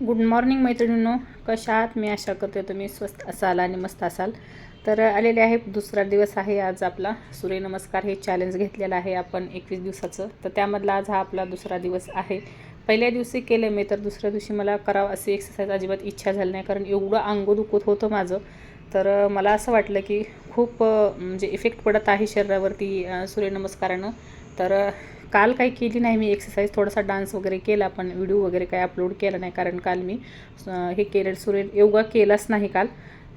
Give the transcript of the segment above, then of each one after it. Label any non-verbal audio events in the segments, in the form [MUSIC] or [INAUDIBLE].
Good morning मैत्रिणींनो. कशा आहात? मी आशा करते तुम्ही स्वस्त असाल आणि मस्त असाल. तर आलेले आहे दुसरा दिवस आहे आज आपला. सूर्यनमस्कार हे चॅलेंज घेतलेलं आहे आपण एकवीस दिवसाचं. तर त्यामधला आज हा आपला दुसरा दिवस आहे. पहिल्या दिवशी केले मी तर दुसऱ्या दिवशी मला करावं अशी एक्सरसाइज अजिबात इच्छा झाली नाही कारण एवढं अंग दुखत होतं माझं. तर मला असं वाटलं की खूप म्हणजे इफेक्ट पडत आहे शरीरावरती सूर्यनमस्कारानं तर काल काही केली नाही मी एक्सरसाइज थोडासा डान्स वगैरे केला पण व्हिडिओ वगैरे काही अपलोड केला नाही. कारण काल मी हे केलं सूर्य योगा केलाच नाही काल.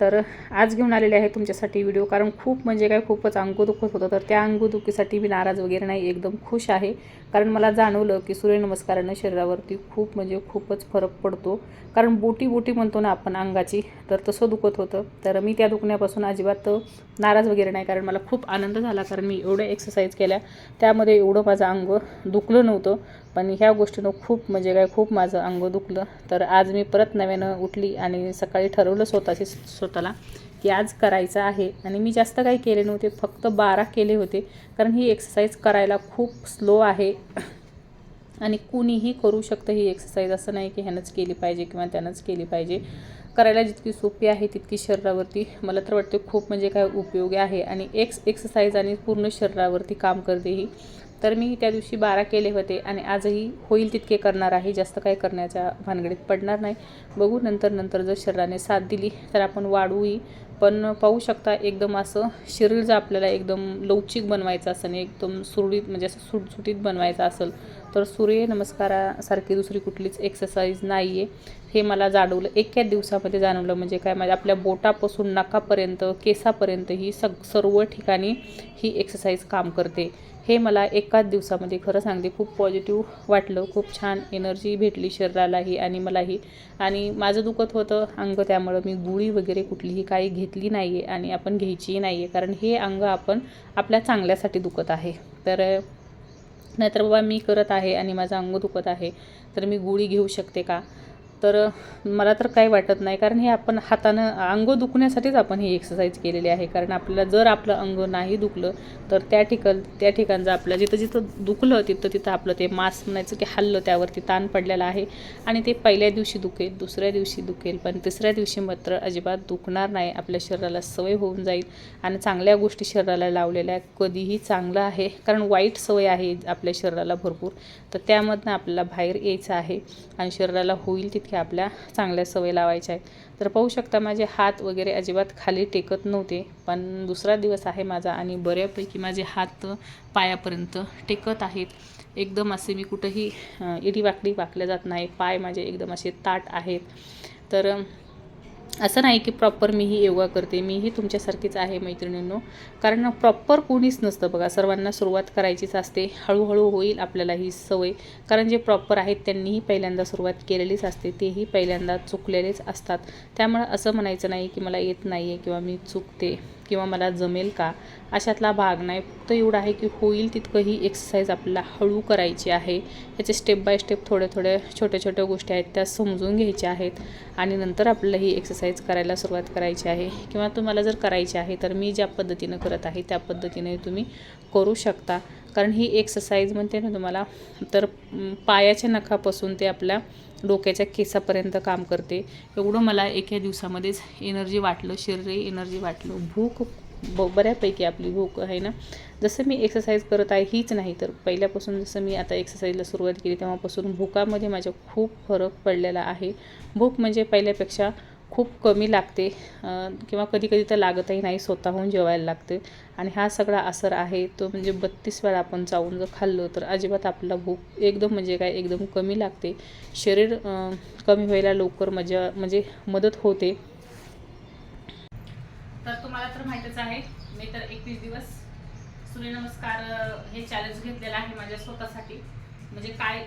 तर आज घेऊन आलेले आहे तुमच्यासाठी व्हिडिओ कारण खूप म्हणजे काय खूपच अंग दुखत होतं. तर त्या अंगुदुखीसाठी मी नाराज वगैरे नाही एकदम खुश आहे. कारण मला जाणवलं की सूर्यनमस्कारानं शरीरावरती खूप म्हणजे खूपच फरक पडतो. कारण बोटी बोटी म्हणतो ना आपण अंगाची तर तसं दुखत होतं. तर मी त्या दुखण्यापासून अजिबात नाराज वगैरे नाही कारण मला खूप आनंद झाला. कारण मी एवढ्या एक्सरसाइज केल्या त्यामध्ये एवढं माझं अंग दुखलं नव्हतं. पण ह्या गोष्टीनं खूप म्हणजे काय खूप माझं अंग दुखलं. तर आज मी परत नव्यानं उठली आणि सकाळी ठरवलं स्वतःशी स्वतःला की आज करायचं आहे. आणि मी जास्त काही केले नव्हते फक्त बारा केले होते. कारण ही एक्सरसाइज करायला खूप स्लो आहे. आणि कुणीही करू शकतं ही एक्सरसाइज असं नाही की ह्यानंच केली पाहिजे किंवा त्यानंच केली पाहिजे. करायला जितकी सोपी आहे तितकी शरीरावरती मला तर वाटते खूप म्हणजे काय उपयोगी आहे. आणि एक्स एक्सरसाइज आणि पूर्ण शरीरावरती काम करते ही तर मी त्या दिवशी बारा केले होते आणि आजही होईल तितके करणार आहे. जास्त काय करण्याच्या भानगडीत पडणार नाही. बघू नंतर नंतर जर शरीराने साथ दिली तर आपण वाढूही पण पाहू शकता एकदम असं शरीर जर आपल्याला एकदम लवचिक बनवायचं असेल एकदम सुरळीत म्हणजे असं सुटसुटीत बनवायचं असेल तर सूर्यनमस्कारासारखी दुसरी कुठलीच एक्सरसाइज नाही आहे हे मला जाणवलं. एका दिवसामध्ये जाणवलं म्हणजे काय? माझ्या आपल्या बोटापासून नाकापर्यंत केसापर्यंत ही सग सर्व ठिकाणी ही एक्सरसाइज काम करते. हे मला एकाच दिवसामध्ये खरं सांगते खूप पॉझिटिव्ह वाटलं. खूप छान एनर्जी भेटली शरीरालाही आणि मलाही. आणि माझं दुखत होतं अंग त्यामुळं मी गुळी वगैरे कुठलीही काही घेतली नाही आहे आणि आपण घ्यायचीही नाही आहे कारण हे अंग आपण आपल्या चांगल्यासाठी दुखत आहे. तर नाहीतर बाबा मी करत आहे आणि माझं अंग दुखत आहे तर मी गुळी घेऊ शकते का? तर मला तर काही वाटत नाही. कारण हे आपण हातानं अंग दुखण्यासाठीच आपण ही एक्सरसाइज केलेली आहे. कारण आपल्याला जर आपलं अंग नाही दुखलं तर त्या ठिकाण त्या ठिकाणचं आपलं जिथं जिथं दुखलं तिथं तिथं आपलं ते मास म्हणायचं की हल्लं त्यावरती ताण पडलेला आहे. आणि ते पहिल्या दिवशी दुखेल दुसऱ्या दिवशी दुखेल पण तिसऱ्या दिवशी मात्र अजिबात दुखणार नाही. आपल्या शरीराला सवय होऊन जाईल. आणि चांगल्या गोष्टी शरीराला लावलेल्या कधीही चांगलं आहे. कारण वाईट सवय आहे आपल्या शरीराला भरपूर. तर त्यामधनं आपल्याला बाहेर यायचं आहे. आणि शरीराला होईल ह्या आपल्या चांगल्या सवय लावायच्या आहेत. तर पाहू शकता माझे हात वगैरे अजिबात खाली टेकत नव्हते पण दुसरा दिवस आहे माझा आणि बऱ्यापैकी माझे हात पायापर्यंत टेकत आहेत. एकदम असे मी कुठंही इडी वाकडी वाकल्या जात नाही पाय माझे एकदम असे ताट आहेत. तर असं नाही की प्रॉपर मीही योगा करते मीही तुमच्यासारखीच आहे मैत्रिणींनो. कारण प्रॉपर कोणीच नसतं बघा. सर्वांना सुरुवात करायचीच असते. हळूहळू होईल आपल्याला ही सवय. कारण जे प्रॉपर आहेत त्यांनीही पहिल्यांदा सुरुवात केलेलीच असते. तेही पहिल्यांदा चुकलेलेच असतात. त्यामुळं असं म्हणायचं नाही की मला येत नाही आहे किंवा मी चुकते किंवा मला जमेल का? अशातला भाग नाही. फक्त एवढं आहे की होईल तितकं ही एक्सरसाइज आपल्याला हळू करायची आहे. याचे स्टेप बाय स्टेप थोड्या थोड्या छोट्या छोट्या गोष्टी आहेत त्या समजून घ्यायच्या आहेत आणि नंतर आपल्याला ही एक्सरसाइज करायला सुरुवात करायची आहे. किंवा तुम्हाला जर करायची आहे तर मी ज्या पद्धतीनं करत आहे त्या पद्धतीने तुम्ही करू शकता. कारण ही एक्सरसाइज म्हणते ना तुम्हाला तर पायाच्या नखापासून ते आपल्या डोक्याच्या केसापर्यंत काम करते. एवढं मला एका दिवसामध्येच एनर्जी वाटलं शरीर एनर्जी वाटलं भूक ब बऱ्यापैकी आपली भूक आहे ना. जसं मी एक्सरसाइज करत आहे हीच नाही तर पहिल्यापासून जसं मी आता एक्सरसाइजला सुरुवात केली तेव्हापासून भूकामध्ये माझ्या खूप फरक पडलेला आहे. भूक म्हणजे पहिल्यापेक्षा खूप कमी लागते किंवा कधी कधी तर लागतही नाही स्वतःहून जेवायला लागते. आणि हा सगळा असर आहे तो म्हणजे बत्तीस वेळा आपण चावून जर खाल्लं तर अजिबात आपला भूक एकदम म्हणजे काय एकदम कमी लागते. शरीर कमी व्हायला लवकर मजा म्हणजे मदत होते. तुम्हाला तर माहीतच आहे. मी तर एकवीस दिवस सूर्यनमस्कार हे चॅलेंज घेतलेलं आहे माझ्या स्वतःसाठी. म्हणजे काय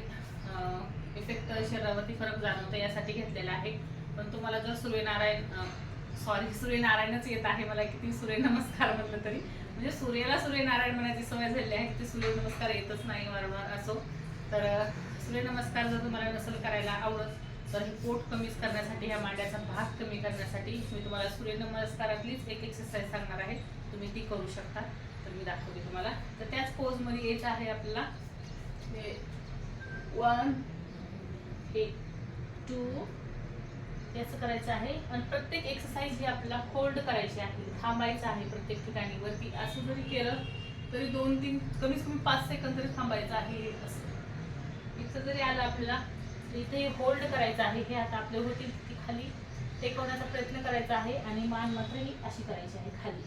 इफेक्ट शरीरावरती फरक जाणवतं यासाठी घेतलेला आहे. पण तुम्हाला जर सूर्यनारायण सॉरी सूर्यनारायणच येत आहे मला किती सूर्यनमस्कार म्हटलं तरी. म्हणजे सूर्याला सूर्यनारायण म्हणायची सवय झाली आहे ते सूर्यनमस्कार येतच नाही वारंवार असो. तर सूर्यनमस्कार जर तुम्हाला नसेल करायला आवडत तर हे पोट कमीच करण्यासाठी ह्या मांड्याचा भाग कमी करण्यासाठी मी तुम्हाला सूर्यनमस्कारातलीच एक एक्सरसाइज सांगणार आहे. तुम्ही ती करू शकता. तर मी दाखवते तुम्हाला. तर त्याच पोजमध्ये येत आहे आपल्याला. वन हे टू याचं करायचं आहे. आणि प्रत्येक एक्सरसाइज ही आपल्याला होल्ड करायची आहे. थांबायचं आहे प्रत्येक ठिकाणी. वरती असं जरी केलं तरी दोन तीन कमीत कमी पाच सेकंद तरी थांबायचं आहे असं. इथं जरी आलं आपल्याला इथे होल्ड करायचं आहे हे आता आपले होतील की खाली टेकवण्याचा प्रयत्न करायचा आहे आणि मान मात्र ही अशी करायची आहे खाली.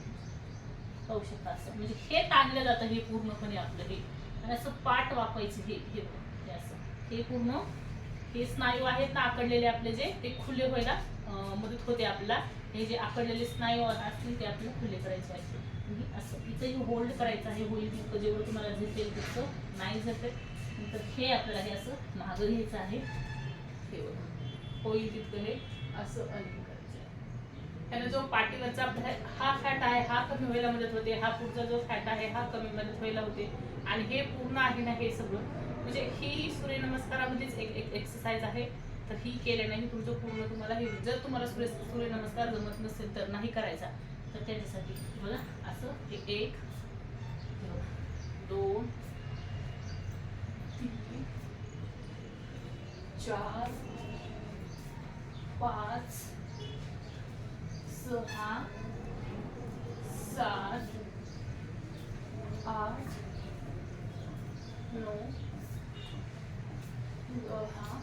पाहू शकता असं. म्हणजे हे ताणलं जातं हे पूर्णपणे आपलं हे. आणि असं पाठ वापायचं हे हे असं. हे पूर्ण हे स्नायू आहेत ना आकडलेले आपले जे ते खुले व्हायला मदत होते आपल्याला. हे जे आकडलेले स्नायू असतील ते आपल्याला खुले करायचे आहेत. असं. इथं हे होल्ड करायचं आहे होईल तितकं जेवढं तुम्हाला झेपेल तितकं. नाही झेपेल नंतर हे आपल्याला हे असं मागं घ्यायचं आहे. हे होईल तितकं हे असं अलिंग करायचं आहे. त्यानं जो पाठीवरचा हा फॅट आहे हा कमी व्हायला मदत होते. हा पुढचा जो फॅट आहे हा कमी मदत व्हायला होते. आणि हे पूर्ण आहे ना हे सगळं. म्हणजे ही सूर्यनमस्कारामध्येच एक एक एक्सरसाइज आहे. तर ही केल्याने तुमचं पूर्ण तुम्हाला हे जर तुम्हाला सूर्य सूर्यनमस्कार जमत नसेल तर नाही करायचा. तर त्याच्यासाठी बघा असं एक दोन चार पाच सहा सात आठ नऊ दहा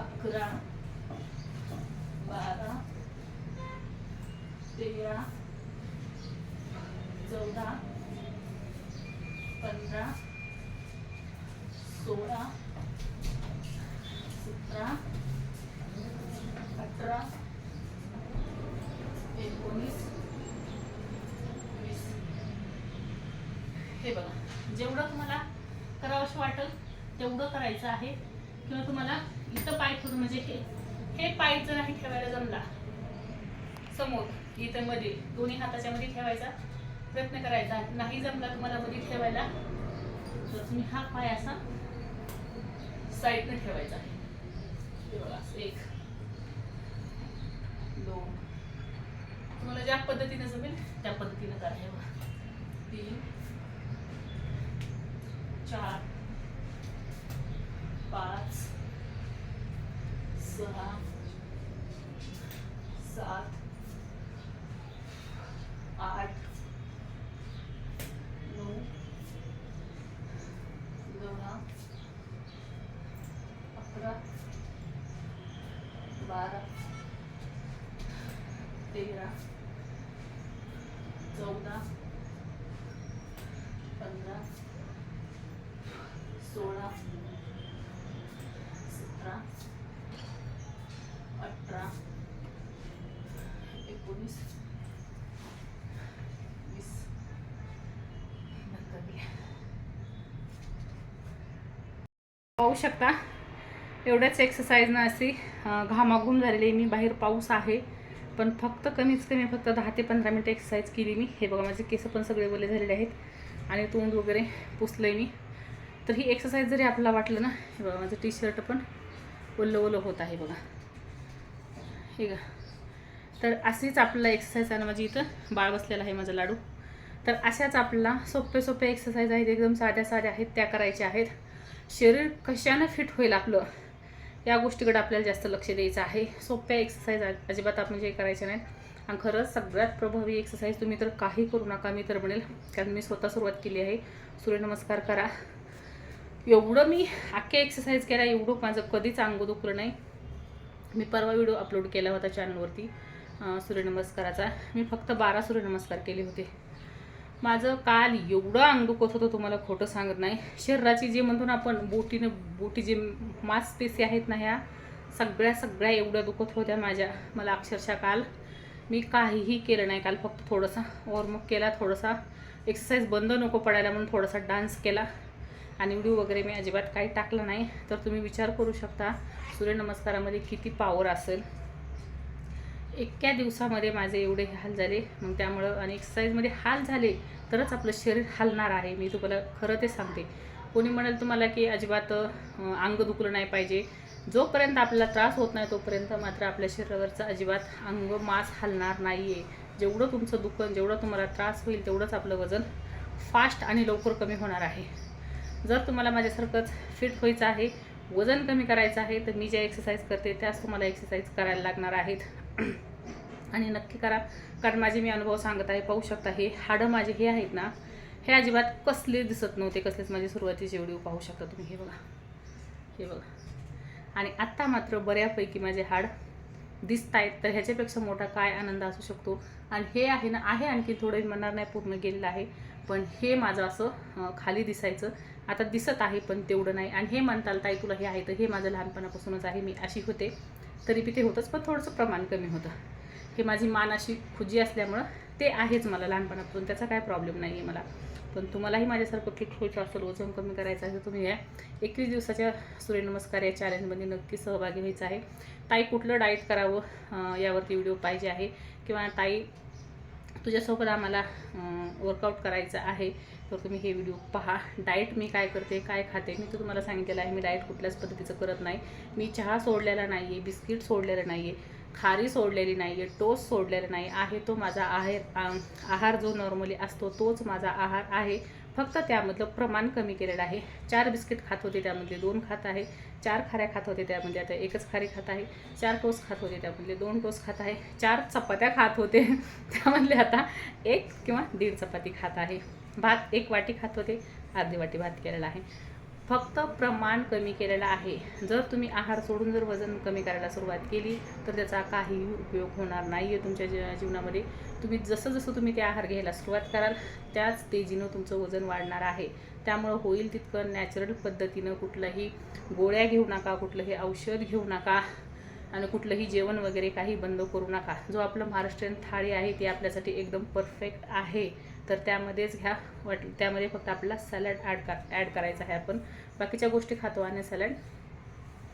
अकरा बारा तेरा चौदा पंधरा सोळा सतरा अठरा एकोणीस वीस हे बघा जेवढं तुम्हाला करावंसं वाटेल तेवढं करायचं आहे. किंवा तुम्हाला इथं पाय ठेवून म्हणजे हे हे पाय जर नाही ठेवायला जमला समोर इथं मध्ये दोन्ही हाताच्या मध्ये ठेवायचा प्रयत्न करायचा. नाही जमला तुम्हाला मध्ये ठेवायला तर तुम्ही हा पाय असा साईडनं ठेवायचा आहे. बघा एक दोन. तुम्हाला ज्या पद्धतीने जमेल त्या पद्धतीनं करायला तीन चार पाच सहा सात आठ नऊ दहा अकरा बारा तेरा चौदा पंधरा सोळा सतरा अठरा एकोणीस वीस नंतर पाहू शकता एवढ्याच एक्सरसाइजनं अशी घामाघूम झालेली आहे. मी बाहेर पाऊस आहे पण फक्त कमीत कमी फक्त दहा ते पंधरा मिनटं एक्सरसाइज केली मी. हे बघा माझे केस पण सगळे ओले झालेले आहेत. आणि तोंड वगैरे पुसलं आहे मी. तर ही एक्सरसाइज जरी आपल्याला वाटलं ना हे बघा माझं टी शर्ट पण ओलं ओलं होत आहे बघा. हे का तर अशीच आपल्याला एक्सरसाइज आहे ना माझी इथं. बाळ बसलेला आहे माझा लाडू. तर अशाच आपल्याला सोपे सोपे एक्सरसाइज आहेत एकदम साध्या साध्या आहेत त्या करायच्या आहेत. शरीर कशानं फिट होईल आपलं या गोष्टीकडे आपल्याला जास्त लक्ष द्यायचं आहे. सोप्या एक्सरसाइज अजिबात आपण जे करायचे नाहीत आणि खरंच सगळ्यात प्रभावी एक्सरसाइज तुम्ही तर काही करू नका मी तर म्हणेल. कारण मी स्वतः सुरुवात केली आहे. सूर्यनमस्कार करा. एवढं मी अख्ख्या एक्सरसाइज केला एवढं माझं कधीच अंग दुखलं नाही. मी परवा व्हिडिओ अपलोड केला होता चॅनलवरती सूर्यनमस्काराचा. मी फक्त बारा सूर्यनमस्कार केले होते. माझं काल एवढं अंग दुखत होतं तुम्हाला खोटं सांगत नाही. शरीराची जे म्हणतो ना आपण बोटीनं बोटी जे मांसपेशी आहेत ना ह्या सगळ्या सगळ्या एवढ्या दुखत होत्या माझ्या. मला अक्षरशः काल मी काहीही केलं नाही. काल फक्त थोडंसा वॉर्मअप केला थोडासा एक्सरसाइज बंद नको पडायला म्हणून थोडासा डान्स केला. आणि व्हिडिओ वगैरे मी अजिबात काही टाकलं नाही. तर तुम्ही विचार करू शकता सूर्यनमस्कारामध्ये किती पावर असेल. एका दिवसामध्ये माझे एवढे हाल झाले. मग त्यामुळं आणि एक्सरसाइजमध्ये हाल झाले तरच आपलं शरीर हलणार आहे. मी तुम्हाला खरं ते सांगते. कोणी म्हणाल तुम्हाला की अजिबात अंग दुखलं नाही पाहिजे. जोपर्यंत आपल्याला त्रास होत नाही तोपर्यंत मात्र आपल्या शरीरावरचं अजिबात अंग मास हलणार नाही आहे जेवढं तुमचं दुखन जेवढं तुम्हाला त्रास होईल तेवढंच आपलं वजन फास्ट आणि लवकर कमी होणार आहे. जर तुम्हाला माझ्यासारखंच फिट व्हायचं आहे वजन कमी करायचं आहे तर मी ज्या एक्सरसाइज करते त्याच तुम्हाला एक्सरसाइज करायला लागणार आहेत. [CLEARS THROAT] आणि नक्की करा कारण माझे मी अनुभव सांगत आहे पाहू शकता हे हाडं माझे हे आहेत ना हे अजिबात कसले दिसत नव्हते कसलेच माझे सुरुवातीचे व्हिडिओ पाहू शकता तुम्ही. हे बघा हे बघा. आणि आत्ता मात्र बऱ्यापैकी माझे हाड दिसत आहेत तर ह्याच्यापेक्षा मोठा काय आनंद असू शकतो? आणि हे आहे ना आहे आणखी थोडं म्हणणार नाही पूर्ण गेलेलं आहे पण हे माझं असं खाली दिसायचं. आता दिसत आहे पण तेवढं नाही. आणि हे म्हणताल ताई तुला हे आहे तर हे माझं लहानपणापासूनच आहे मी अशी होते. तरी बी ते होतंच पण थोडंसं प्रमाण कमी होतं. हे माझी मान अशी खुजी असल्यामुळं ते आहेच मला लहानपणापासून त्याचा काय प्रॉब्लेम नाही आहे मला. पण तुम्हालाही माझ्यासारखं फिट व्हायचं असेल वजन कमी करायचं असेल तुम्ही या. एकवीस दिवसाच्या सूर्यनमस्कार या चॅलेंजमध्ये नक्की सहभागी व्हायचं आहे. ताई कुठलं डाएट करावं यावरती व्हिडिओ पाहिजे आहे? किंवा ताई तुझ्यासोबत आम्हाला वर्कआउट करायचं आहे तर तुम्ही हे व्हिडिओ पहा. डाएट मी काय करते काय खाते? मी तर तुम्हाला सांगितलेलं आहे मी डाएट कुठल्याच पद्धतीचं करत नाही. मी चहा सोडलेला नाही आहे बिस्किट सोडलेलं नाही आहे खारी सोडलेली नाही आहे टोस्ट सोडलेला नाही. आहे तो माझा आहार आहार जो नॉर्मली असतो तोच माझा आहार आहे. फक्त त्यामधलं प्रमाण कमी केलेलं आहे. चार बिस्किट खात होते त्यामधले दोन खात आहे. चार खाऱ्या खात होते त्यामध्ये आता एकच खारी खात आहे. चार टोस खात होते त्यामधले दोन टोस खात आहे. चार चपात्या खात होते. [LAUGHS] त्यामधले आता एक किंवा दीड चपाती खात आहे. भात एक वाटी खात होते. अर्धी वाटी भात केलेला आहे. फक्त प्रमाण कमी केलेलं आहे. जर तुम्ही आहार सोडून जर वजन कमी करायला सुरुवात केली तर त्याचा काहीही उपयोग होणार नाही आहे तुमच्या जी- जीवनामध्ये. तुम्ही जसं जसं तुम्ही ते आहार घ्यायला सुरुवात कराल त्याच तेजीनं तुमचं वजन वाढणार आहे. त्यामुळं होईल तितकं नॅचरल पद्धतीनं कुठलंही गोळ्या घेऊ नका कुठलंही औषध घेऊ नका. आणि कुठलंही जेवण वगैरे काही बंद करू नका. जो आपलं महाराष्ट्रीयन थाळी आहे ती आपल्यासाठी एकदम परफेक्ट आहे. तर त्यामध्येच घ्या. वाट त्यामध्ये फक्त आपला सॅलड ॲड कर ॲड करायचा आहे आपण. बाकीच्या गोष्टी खातो. आणि सॅलड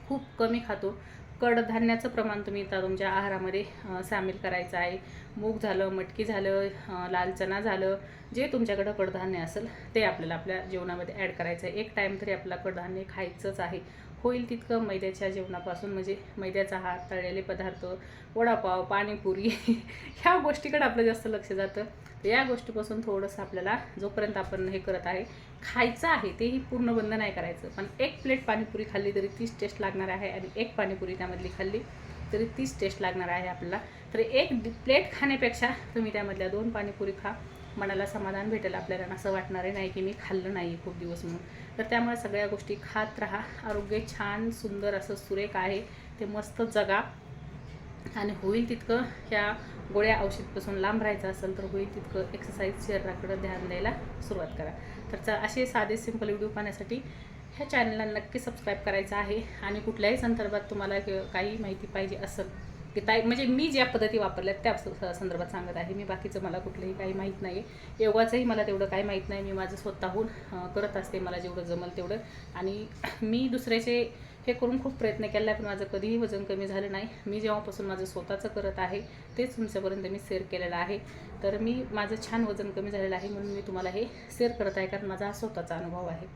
खूप कमी खातो. कडधान्याचं प्रमाण तुम्ही आता तुमच्या आहारामध्ये सामील करायचं आहे. मूग झालं मटकी झालं लाल चणा झालं जे तुमच्याकडं कडधान्य असेल ते आपल्याला आपल्या जेवणामध्ये ॲड करायचं आहे. एक टाईम तरी आपल्याला कडधान्य खायचंच आहे. होईल तितकं मैद्याच्या जेवणापासून म्हणजे मैद्याचा हात तळलेले पदार्थ वडापाव पाणीपुरी [LAUGHS] ह्या गोष्टीकडे आपलं जास्त लक्ष जातं. तर या गोष्टीपासून थोडंसं आपल्याला जोपर्यंत आपण हे करत आहे खायचं आहे तेही पूर्ण बंद नाही करायचं. पण एक प्लेट पाणीपुरी खाल्ली तरी तीच टेस्ट लागणार आहे आणि एक पाणीपुरी त्यामधली खाल्ली तरी तीच टेस्ट लागणार आहे आपल्याला. तर एक प्लेट खाण्यापेक्षा तुम्ही त्यामधल्या दोन पाणीपुरी खा. मनाला समाधान भेटेल आपल्याला असं वाटणार आहे नाही की मी खाल्लं नाही खूप दिवस म्हणून. तर त्यामुळे सगळ्या गोष्टी खात राहा. आरोग्य छान सुंदर असं सुरेख आहे. ते मस्त जगा. आणि होईल तितकं ह्या गोळ्या औषधपासून लांब राहायचं असेल तर होईल तितकं एक्सरसाइज शरीराकडे ध्यान द्यायला सुरुवात करा. तर चा असे साधे सिंपल व्हिडिओ पाहण्यासाठी ह्या चॅनलला नक्की सबस्क्राईब करायचं आहे. आणि कुठल्याही संदर्भात तुम्हाला काही माहिती पाहिजे असेल पिता ताई म्हणजे मी ज्या पद्धती वापरल्या त्या संदर्भात सांगत आहे. मी बाकीचं मला कुठलंही काही माहीत नाही आहे योगाचंही मला तेवढं काही माहीत नाही. मी माझं स्वतःहून करत असते. मला जेवढं जमल तेवढं. आणि मी दुसऱ्याचे हे करून खूप प्रयत्न केला आहे पण माझं कधीही वजन कमी झालं नाही. मी जेव्हापासून माझं स्वतःचं करत आहे तेच तुमच्यापर्यंत मी शेअर केलेलं आहे. तर मी माझं छान वजन कमी झालेलं आहे म्हणून मी तुम्हाला हे शेअर करत आहे कारण माझा हा स्वतःचा अनुभव आहे.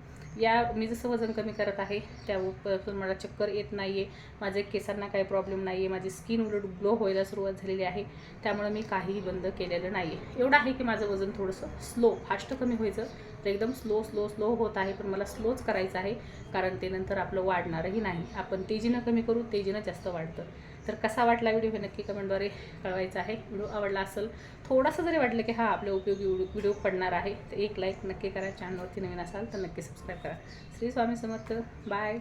या मी जसं वजन कमी करत आहे त्यापासून मला चक्कर येत नाही आहे माझे केसांना काही प्रॉब्लेम नाही आहे माझी स्किन उलट ग्लो व्हायला सुरुवात झालेली आहे. त्यामुळे मी काहीही बंद केलेलं नाही आहे एवढं आहे की माझं वजन थोडंसं स्लो फास्ट कमी व्हायचं. तर एकदम स्लो स्लो स्लो होत आहे. पण मला स्लोच करायचं आहे. कारण ते नंतर आपलं वाढणारही नाही. आपण तेजीनं कमी करू तेजीनं जास्त वाढतं. तर कसा वाटला व्हिडिओ हे नक्की कमेंटद्वारे कळवायचा आहे. व्हिडिओ आवडला असेल थोडासा जरी वाटलं की हा आपल्या उपयोगी व्हिडिओ व्हिडिओ पडणार आहे तर एक लाईक नक्की करा. चॅनलवरती नवीन असाल तर नक्की सबस्क्राईब करा. श्री स्वामी समर्थ. बाय